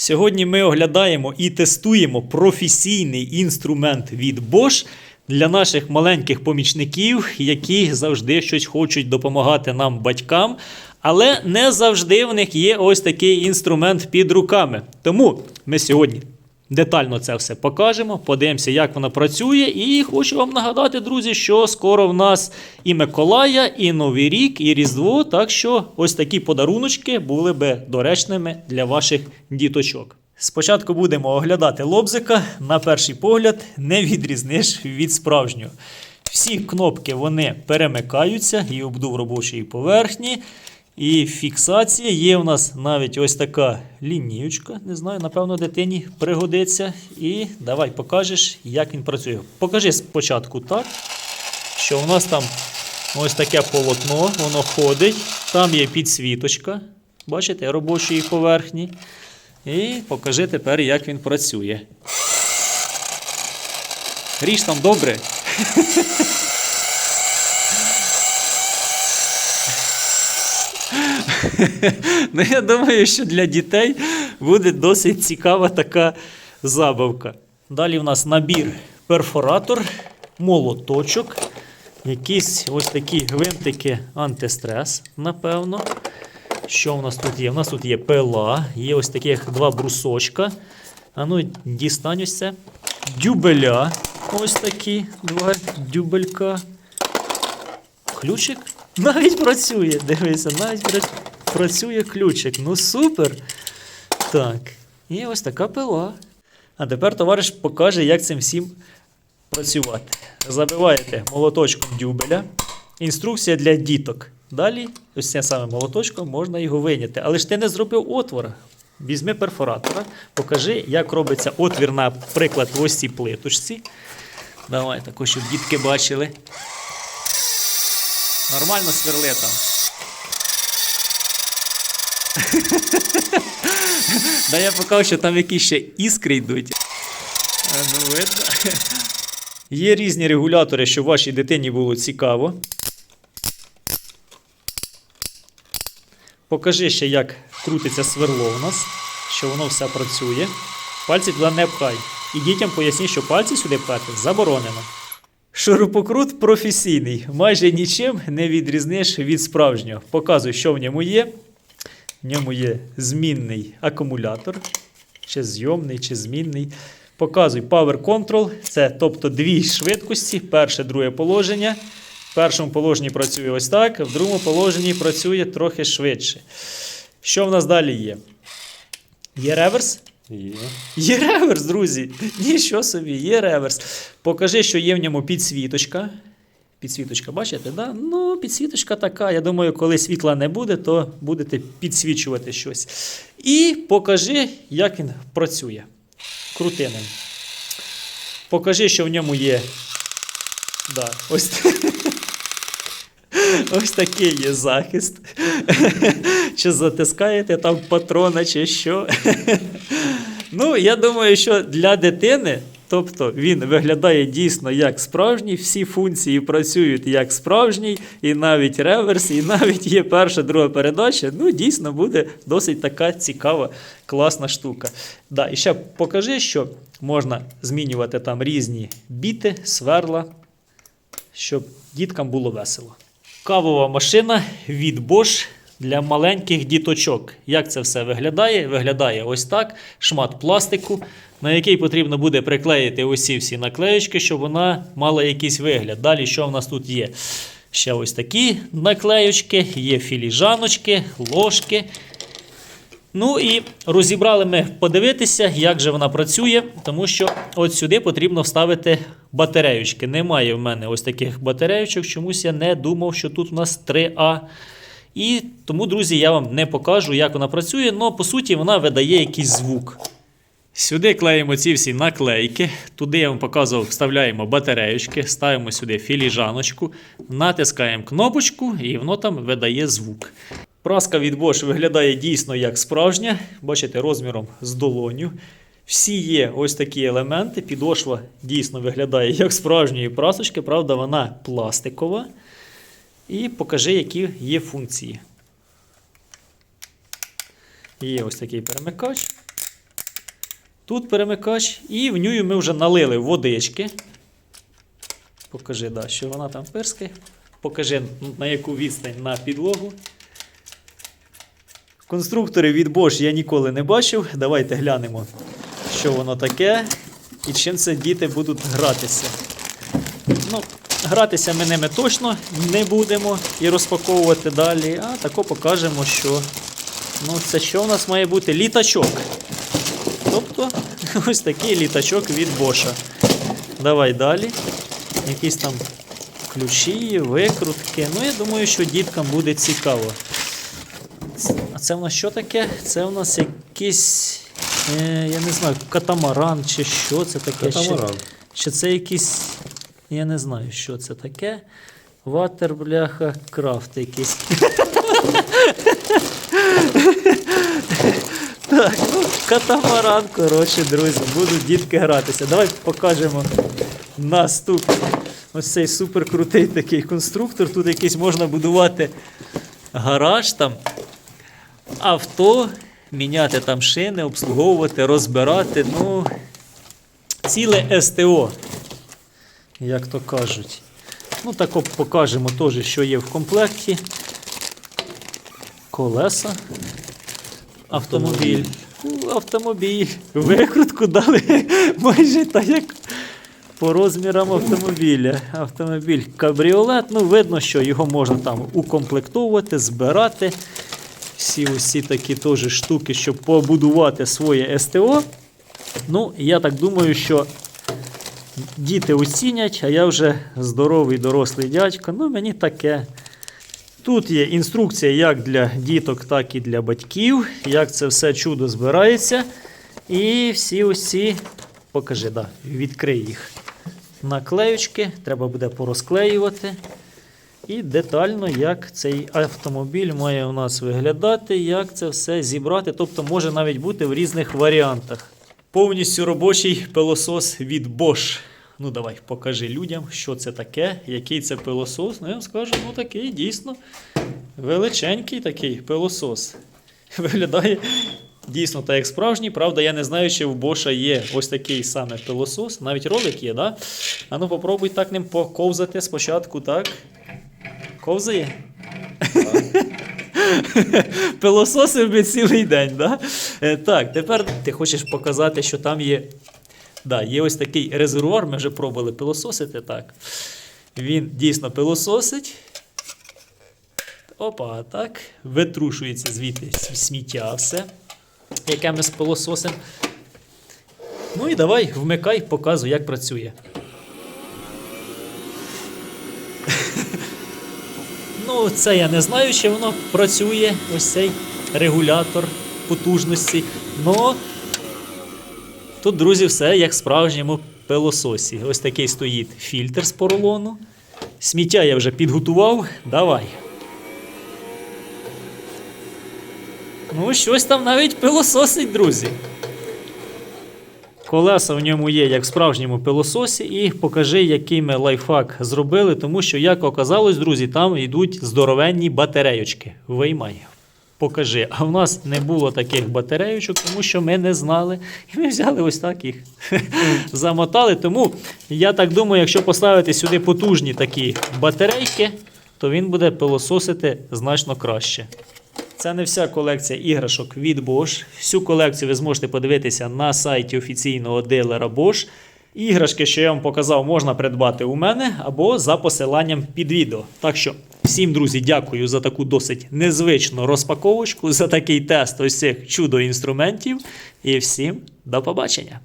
Сьогодні ми оглядаємо і тестуємо професійний інструмент від Bosch для наших маленьких помічників, які завжди щось хочуть допомагати нам батькам. Але не завжди в них є ось такий інструмент під руками. Тому ми сьогодні детально це все покажемо, подивимося, як воно працює. І хочу вам нагадати, друзі, що скоро в нас і Миколая, і Новий рік, і Різдво. Так що ось такі подаруночки були би доречними для ваших діточок. Спочатку будемо оглядати лобзика. На перший погляд не відрізниш від справжнього. Всі кнопки вони перемикаються і обдув робочої поверхні. І фіксація є у нас навіть ось така лінієчка. Не знаю, напевно, дитині пригодиться. І давай покажеш, як він працює. Покажи спочатку так, що у нас там ось таке полотно, воно ходить. Там є підсвіточка, бачите, робочої поверхні. І покажи тепер, як він працює. Ріж там добре. Ну, я думаю, що для дітей буде досить цікава така забавка. Далі в нас набір перфоратор, молоточок, якісь ось такі гвинтики антистрес, напевно. Що в нас тут є? У нас тут є пила, є ось таких два брусочка. А ну, дістань ось це. Дюбеля. Ось такі два дюбелька. Ключик навіть працює. Дивися, навіть працює ключик. Ну супер. Так. І ось така пила. А тепер товариш покаже, як цим всім працювати. Забиваєте молоточком дюбеля. Інструкція для діток. Далі, ось цим самим молоточком можна його виняти. Але ж ти не зробив отвора. Візьми перфоратора, покажи, як робиться отвір, наприклад, ось цій плиточці. Давай також, щоб дітки бачили. Нормально сверли там. Да я покажу, що там якісь ще іскри йдуть. Ну, видно. Є різні регулятори, щоб вашій дитині було цікаво. Покажи ще, як крутиться сверло у нас, що воно все працює. Пальці туди не пхай. І дітям поясні, що пальці сюди пхати заборонено. Шурупокрут професійний, майже нічим не відрізниш від справжнього. Показую, що в ньому є. В ньому є змінний акумулятор, чи зйомний, чи змінний. Показуй Power Control. Це тобто дві швидкості, перше, друге положення. В першому положенні працює ось так, в другому положенні працює трохи швидше. Що в нас далі є? Є реверс? Є. Є реверс, друзі. Нічого собі, є реверс. Покажи, що є в ньому підсвіточка. Підсвіточка, бачите? Да? Ну, підсвіточка така. Я думаю, коли світла не буде, то будете підсвічувати щось. І покажи, як він працює. Крути ним. Покажи, що в ньому є. Да, ось. Ось такий є захист. Чи затискаєте там патрона, чи що. Ну, я думаю, що для дитини, тобто він виглядає дійсно як справжній, всі функції працюють як справжній, і навіть реверс, і навіть є перша, друга передача. Ну, дійсно буде досить така цікава, класна штука. Да, і ще покажи, що можна змінювати там різні біти, сверла, щоб діткам було весело. Кавова машина від Bosch для маленьких діточок. Як це все виглядає? Виглядає ось так: шмат пластику, на який потрібно буде приклеїти усі всі наклеєчки, щоб вона мала якийсь вигляд. Далі, що в нас тут є? Ще ось такі наклеючки, є філіжаночки, ложки. Ну і розібрали ми подивитися, як же вона працює, тому що от сюди потрібно вставити батареючки. Немає в мене ось таких батареючок, чомусь я не думав, що тут у нас 3А. І тому, друзі, я вам не покажу, як вона працює, але по суті вона видає якийсь звук. Сюди клеїмо ці всі наклейки. Туди я вам показував, вставляємо батареючки, ставимо сюди філіжаночку, натискаємо кнопочку, і воно там видає звук. Праска від Bosch виглядає дійсно як справжня. Бачите, розміром з долоню. Всі є ось такі елементи. Підошва дійсно виглядає як справжньої прасочки, правда, вона пластикова. І покажи, які є функції. Є ось такий перемикач. Тут перемикач, і в нього ми вже налили водички. Покажи, да, що вона там пирскає. Покажи, на яку відстань на підлогу. Конструктори від Bosch я ніколи не бачив. Давайте глянемо, що воно таке і чим це діти будуть гратися. Ну, гратися ми ними точно не будемо і розпаковувати далі, а тако покажемо, що ну, це що у нас має бути? Літачок. Тобто ось такий літачок від Боша. Давай далі. Якісь там ключі, викрутки. Ну, я думаю, що діткам буде цікаво. Це в нас що таке? Це в нас якийсь, е, я не знаю, катамаран чи що це таке. Катамаран. Чи це якийсь. Я не знаю, що це таке. Ватер, бляха, крафт якийсь. Так, ну, катамаран, коротше, друзі, будуть дітки гратися. Давай покажемо наступний. Ось цей суперкрутий такий конструктор. Тут якийсь можна будувати гараж там, авто, міняти там шини, обслуговувати, розбирати. Ну, ціле СТО, як то кажуть. Ну, так покажемо теж, що є в комплекті. Колеса. Автомобіль. Ну, Автомобіль. Викрутку дали майже так, як по розмірам автомобіля. Автомобіль кабріолет. Ну, видно, що його можна там укомплектовувати, збирати. Всі усі такі теж штуки, щоб побудувати своє СТО. Ну, я так думаю, що діти оцінять, а я вже здоровий дорослий дядько. Ну, мені таке. Тут є інструкція як для діток, так і для батьків, як це все чудо збирається. І всі усі, покажи, да, відкрий їх. Наклеючки, треба буде порозклеювати. І детально, як цей автомобіль має у нас виглядати, як це все зібрати. Тобто може навіть бути в різних варіантах. Повністю робочий пилосос від Bosch. Ну, давай, покажи людям, що це таке, який це пилосос. Ну, я вам скажу, ну такий дійсно величенький такий пилосос. Виглядає дійсно так, як справжній. Правда, я не знаю, чи в Боша є ось такий саме пилосос. Навіть ролик є, да? А ну попробуй так ним поковзати спочатку, так? Ковзає? Пилососив би цілий день, да? Е, Так, тепер ти хочеш показати, що там є. Да, є ось такий резервуар, ми вже пробували пилососити, так. Він дійсно пилососить. Опа, так. Витрушується звідти сміття все, яке ми спилососимо. Ну і давай, вмикай, показуй, як працює. Ну, це я не знаю, чи воно працює, ось цей регулятор потужності. Но тут, друзі, все як в справжньому пилососі. Ось такий стоїть фільтр з поролону. Сміття я вже підготував. Давай. Ну, щось там навіть пилососить, друзі. Колеса в ньому є, як в справжньому пилососі, і покажи, який ми лайфхак зробили, тому що, як оказалось, друзі, там йдуть здоровенні батарейочки. Виймай. Покажи. А в нас не було таких батарейочок, тому що ми не знали. І ми взяли ось так їх замотали. Тому я так думаю, якщо поставити сюди потужні такі батарейки, то він буде пилососити значно краще. Це не вся колекція іграшок від Bosch. Всю колекцію ви зможете подивитися на сайті офіційного дилера Bosch. Іграшки, що я вам показав, можна придбати у мене або за посиланням під відео. Так що всім, друзі, дякую за таку досить незвичну розпаковочку, за такий тест ось цих чудо інструментів. І всім до побачення!